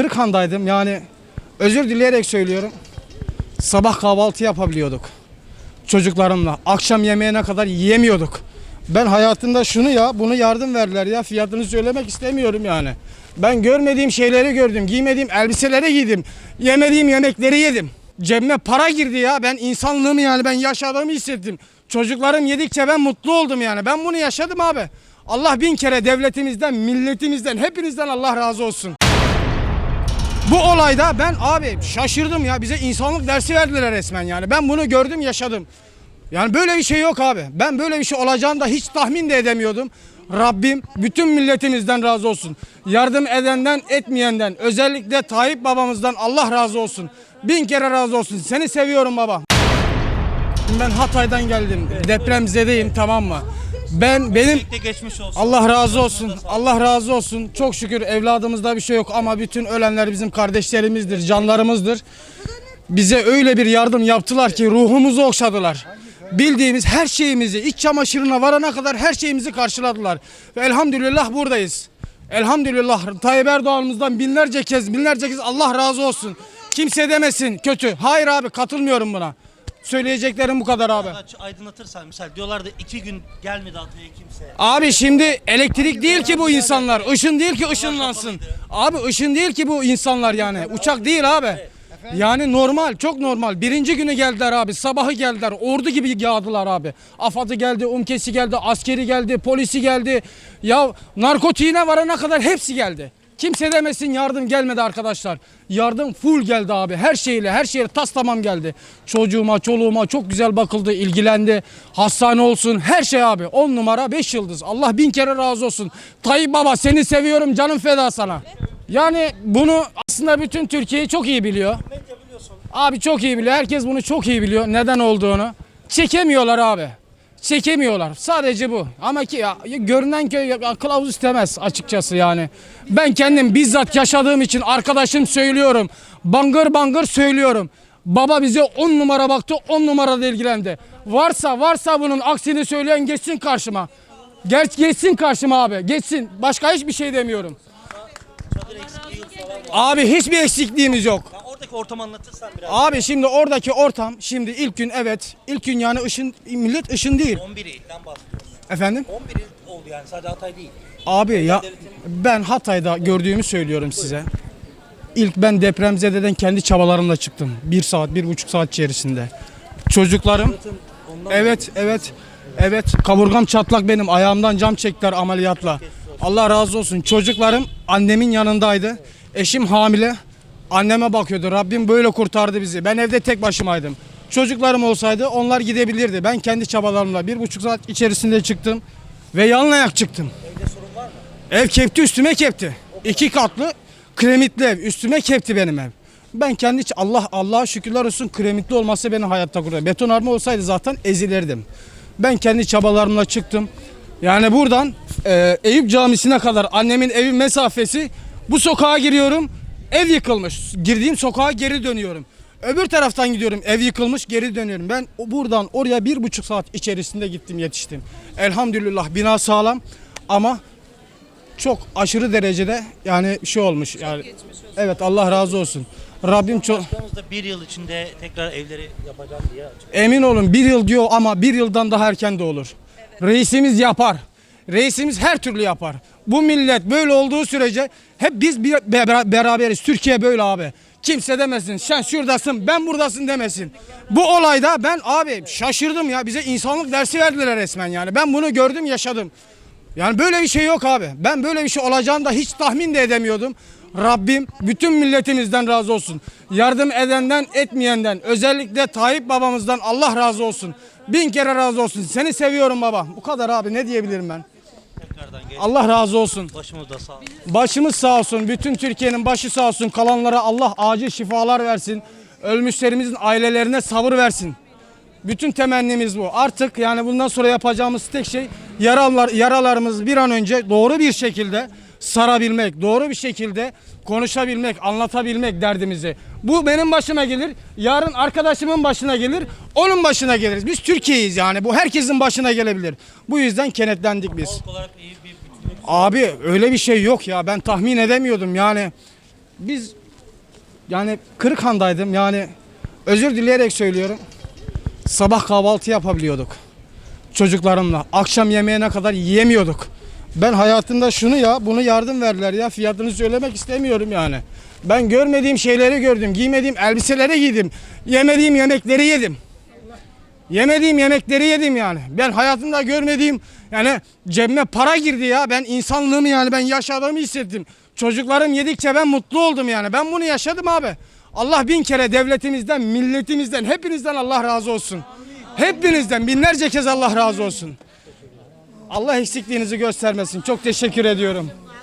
Kırıkhan'daydım yani özür dileyerek söylüyorum. Sabah kahvaltı yapabiliyorduk çocuklarımla. Akşam yemeğine kadar yiyemiyorduk. Ben hayatımda şunu ya bunu yardım verdiler ya fiyatını söylemek istemiyorum yani. Ben görmediğim şeyleri gördüm. Giymediğim elbiseleri giydim. Yemediğim yemekleri yedim. Cebime para girdi ya. Ben insanlığımı yani ben yaşadığımı hissettim. Çocuklarım yedikçe ben mutlu oldum yani. Ben bunu yaşadım abi. Allah bin kere devletimizden, milletimizden, hepinizden Allah razı olsun. Bu olayda ben abi şaşırdım ya. Bize insanlık dersi verdiler resmen yani. Ben bunu gördüm, yaşadım. Yani böyle bir şey yok abi. Ben böyle bir şey olacağını da hiç tahmin de edemiyordum. Rabbim bütün milletimizden razı olsun. Yardım edenden etmeyenden özellikle Tayyip babamızdan Allah razı olsun. Bin kere razı olsun. Seni seviyorum baba. Ben Hatay'dan geldim. Depremzedeyim tamam mı? Ben benim geçmiş olsun. Allah razı olsun. Allah razı olsun. Çok şükür evladımızda bir şey yok ama bütün ölenler bizim kardeşlerimizdir, canlarımızdır. Bize öyle bir yardım yaptılar ki ruhumuzu okşadılar. Bildiğimiz her şeyimizi, iç çamaşırına varana kadar her şeyimizi karşıladılar. Ve elhamdülillah buradayız. Elhamdülillah Tayyip Erdoğan'ımızdan binlerce kez, binlerce kez Allah razı olsun. Kimse demesin kötü. Hayır abi katılmıyorum buna. Söyleyeceklerim bu kadar abi. Aydınlatırsan misal diyorlar da iki gün gelmedi Hatay'a kimse. Abi şimdi elektrik değil ki bu insanlar. Işın değil ki ışınlansın. Abi ışın değil ki bu insanlar yani. Uçak değil abi. Yani normal, çok normal. Birinci günü geldiler abi. Sabahı geldiler. Ordu gibi yağdılar abi. AFAD'ı geldi, UMKES'i geldi, askeri geldi, polisi geldi. Ya narkotiğine varana kadar hepsi geldi. Kimse demesin yardım gelmedi arkadaşlar. Yardım full geldi abi. Her şeyle, her şeyle tas tamam geldi. Çocuğuma, çoluğuma çok güzel bakıldı, ilgilendi. Hastane olsun, her şey abi. 10 numara 5 yıldız. Allah bin kere razı olsun. Tayyip Baba seni seviyorum, canım feda sana. Yani bunu aslında bütün Türkiye çok iyi biliyor. Abi çok iyi biliyor. Herkes bunu çok iyi biliyor. Neden olduğunu. Çekemiyorlar abi. Çekemiyorlar. Sadece bu. Ama ki ya, görünen köy kılavuz istemez açıkçası yani. Ben kendim bizzat yaşadığım için arkadaşım söylüyorum. Bangır bangır söylüyorum. Baba bize 10 numara baktı 10 numarada ilgilendi. Varsa varsa bunun aksini söyleyen geçsin karşıma. Geç, geçsin karşıma abi. Geçsin. Başka hiçbir şey demiyorum. Abi hiçbir eksikliğimiz yok. Oradaki ortamı anlatırsan biraz. Abi şimdi oradaki ortam şimdi ilk gün evet ilk gün yani ışın millet ışın değil. 11'den bahsediyoruz. Efendim? 11'i oldu yani sadece Hatay değil. Abi ya ben Hatay'da gördüğümü söylüyorum size. İlk ben depremzededen kendi çabalarımla çıktım. Bir saat, bir buçuk saat içerisinde. Çocuklarım evet evet evet kaburgam çatlak benim ayağımdan cam çektiler ameliyatla. Allah razı olsun. Çocuklarım annemin yanındaydı. Eşim hamile. Anneme bakıyordu. Rabbim böyle kurtardı bizi. Ben evde tek başımaydım. Çocuklarım olsaydı onlar gidebilirdi. Ben kendi çabalarımla bir buçuk saat içerisinde çıktım. Ve yalın ayak çıktım. Ev kepti üstüme kepti. İki katlı kremitli ev üstüme kepti benim ev. Ben kendi Allah Allah'a şükürler olsun kremitli olması beni hayatta kurtardı. Betonarme olsaydı zaten ezilirdim. Ben kendi çabalarımla çıktım. Yani buradan e, Eyüp Camisi'ne kadar annemin evi mesafesi bu sokağa giriyorum. Ev yıkılmış. Girdiğim sokağa geri dönüyorum. Öbür taraftan gidiyorum. Ev yıkılmış geri dönüyorum. Ben o- buradan oraya bir buçuk saat içerisinde gittim yetiştim. Elhamdülillah bina sağlam ama çok aşırı derecede yani şey olmuş yani. Evet Allah razı olsun. Rabbim çok Başkanımız da bir yıl içinde tekrar evleri yapacağım diye açıkladı. emin olun bir yıl diyor ama bir yıldan daha erken de olur. Reisimiz yapar. Reisimiz her türlü yapar. Bu millet böyle olduğu sürece hep biz bir be- beraberiz. Türkiye böyle abi. Kimse demesin sen şuradasın ben buradasın demesin. Bu olayda ben abi şaşırdım ya bize insanlık dersi verdiler resmen yani. Ben bunu gördüm yaşadım. Yani böyle bir şey yok abi. Ben böyle bir şey olacağını da hiç tahmin de edemiyordum. Rabbim bütün milletimizden razı olsun. Yardım edenden etmeyenden özellikle Tayyip babamızdan Allah razı olsun. Bin kere razı olsun. Seni seviyorum baba. Bu kadar abi ne diyebilirim ben. Allah razı olsun. Başımız da sağ olsun. Başımız sağ olsun. Bütün Türkiye'nin başı sağ olsun. Kalanlara Allah acil şifalar versin. Ölmüşlerimizin ailelerine sabır versin. Bütün temennimiz bu. Artık yani bundan sonra yapacağımız tek şey yaralar, yaralarımız bir an önce doğru bir şekilde sarabilmek, doğru bir şekilde konuşabilmek, anlatabilmek derdimizi. Bu benim başıma gelir, yarın arkadaşımın başına gelir, onun başına geliriz. Biz Türkiye'yiz yani bu herkesin başına gelebilir. Bu yüzden kenetlendik biz. Halk olarak iyi bir. Abi öyle bir şey yok ya ben tahmin edemiyordum yani. biz yani Kırıkhan'daydım yani özür dileyerek söylüyorum. Sabah kahvaltı yapabiliyorduk çocuklarımla. Akşam yemeğine kadar yiyemiyorduk. Ben hayatımda şunu ya bunu yardım verdiler ya fiyatını söylemek istemiyorum yani. Ben görmediğim şeyleri gördüm. Giymediğim elbiseleri giydim. Yemediğim yemekleri yedim. Yemediğim yemekleri yedim yani. Ben hayatımda görmediğim yani cebime para girdi ya. Ben insanlığımı yani ben yaşadığımı hissettim. Çocuklarım yedikçe ben mutlu oldum yani. Ben bunu yaşadım abi. Allah bin kere devletimizden, milletimizden, hepinizden Allah razı olsun. Hepinizden binlerce kez Allah razı olsun. Allah eksikliğinizi göstermesin. Çok teşekkür ediyorum.